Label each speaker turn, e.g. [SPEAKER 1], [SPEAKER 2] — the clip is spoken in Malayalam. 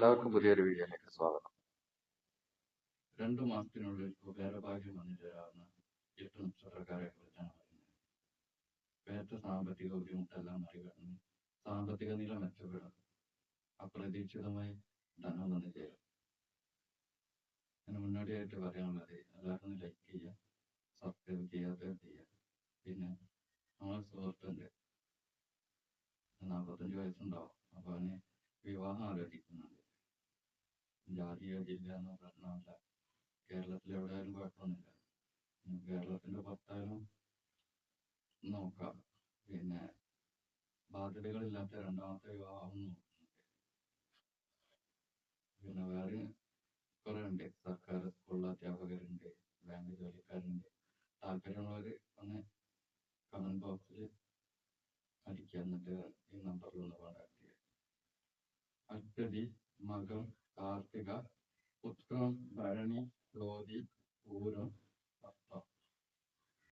[SPEAKER 1] എല്ലാവർക്കും പുതിയൊരു വീഡിയോയിലേക്ക് സ്വാഗതം.
[SPEAKER 2] രണ്ടു മാസത്തിനുള്ളിൽ ഉപകാരഭാഗ്യം വന്നു ചേരാവുന്ന എട്ട് നക്ഷത്രക്കാരെ കുറിച്ചാണ് പറയുന്നത്. പേറ്റ സാമ്പത്തിക ബുദ്ധിമുട്ടെല്ലാം മറികടന്ന് സാമ്പത്തിക നില മെച്ചപ്പെടും അപ്രതീക്ഷിതമായി ധനം വന്നു ചേരും. അതിന് മുന്നോടിയായിട്ട് പറയാനുള്ളത് എല്ലാവരും ലൈക്ക് ചെയ്യുക സബ്സ്ക്രൈബ് ചെയ്യാതെ ചെയ്യുക. പിന്നെ നമ്മളെ സുഹൃത്തുണ്ട് നാൽപ്പത്തഞ്ച് വയസ്സുണ്ടാവും. അപ്പോൾ അവന് വിവാഹം ആലോചിക്കുന്നുണ്ട്. ജാതിയോ ജില്ലയെന്നോ പ്രശ്നമല്ല കേരളത്തിൽ എവിടെയായാലും കുഴപ്പമൊന്നുമില്ല. ഉം കേരളത്തിന്റെ പുറത്തായാലും നോക്കാം. പിന്നെ ബാധ്യതകളില്ലാത്ത രണ്ടാമത്തെ വിവാഹം പിന്നെ വേറെ കുറെ ഉണ്ട്. സർക്കാർ സ്കൂളിലെ അധ്യാപകരുണ്ട് ബാങ്ക് ജോലിക്കാരുണ്ട്. താല്പര്യമുള്ളവർ ഒന്ന് കമന്റ് ബോക്സിൽ അടിക്കുക. എന്നിട്ട് ഈ നമ്പറിൽ ഒന്ന് കോൺടാക്ട് ചെയ്യുക. അടുത്തത് മകം കാർത്തിക